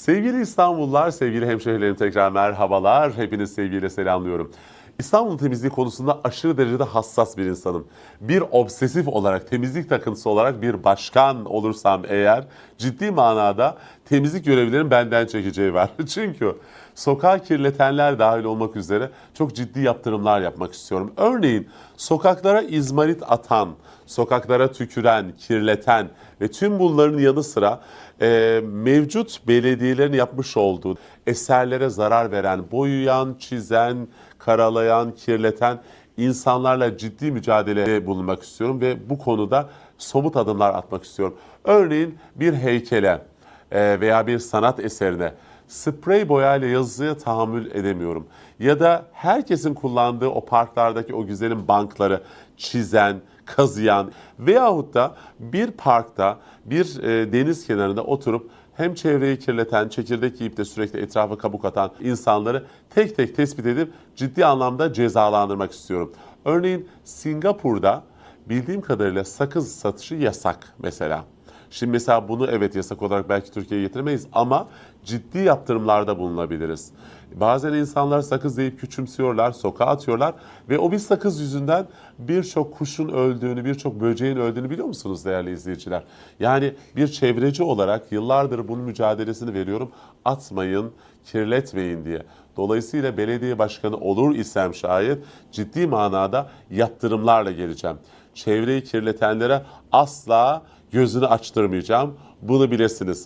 Sevgili İstanbullular, sevgili hemşehrilerim tekrar merhabalar. Hepiniz sevgiyle selamlıyorum. İstanbul temizliği konusunda aşırı derecede hassas bir insanım. Bir obsesif olarak, temizlik takıntısı olarak bir başkan olursam eğer ciddi manada temizlik görevlilerin benden çekeceği var. Çünkü sokağı kirletenler dahil olmak üzere çok ciddi yaptırımlar yapmak istiyorum. Örneğin sokaklara izmarit atan, sokaklara tüküren, kirleten ve tüm bunların yanı sıra e, mevcut belediyelerin yapmış olduğu eserlere zarar veren, boyayan, çizen, karalayan, kirleten insanlarla ciddi mücadeleye bulunmak istiyorum ve bu konuda somut adımlar atmak istiyorum. Örneğin bir heykele e, veya bir sanat eserine sprey boyayla yazıya tahammül edemiyorum. Ya da herkesin kullandığı o parklardaki o güzelim bankları çizen, kazıyan veyahut da bir parkta, bir e, deniz kenarında oturup hem çevreyi kirleten, çekirdek yiyip de sürekli etrafa kabuk atan insanları tek tek tespit edip ciddi anlamda cezalandırmak istiyorum. Örneğin Singapur'da bildiğim kadarıyla sakız satışı yasak mesela. Şimdi mesela bunu evet yasak olarak belki Türkiye'ye getiremeyiz ama ciddi yaptırımlarda bulunabiliriz. Bazen insanlar sakız yiyip küçümsüyorlar, sokağa atıyorlar ve o bir sakız yüzünden birçok kuşun öldüğünü, birçok böceğin öldüğünü biliyor musunuz değerli izleyiciler? Yani bir çevreci olarak yıllardır bunun mücadelesini veriyorum. Atmayın, kirletmeyin diye. Dolayısıyla belediye başkanı olur isem şayet ciddi manada yaptırımlarla geleceğim. Çevreyi kirletenlere asla gözünü açtırmayacağım. Bunu bilesiniz.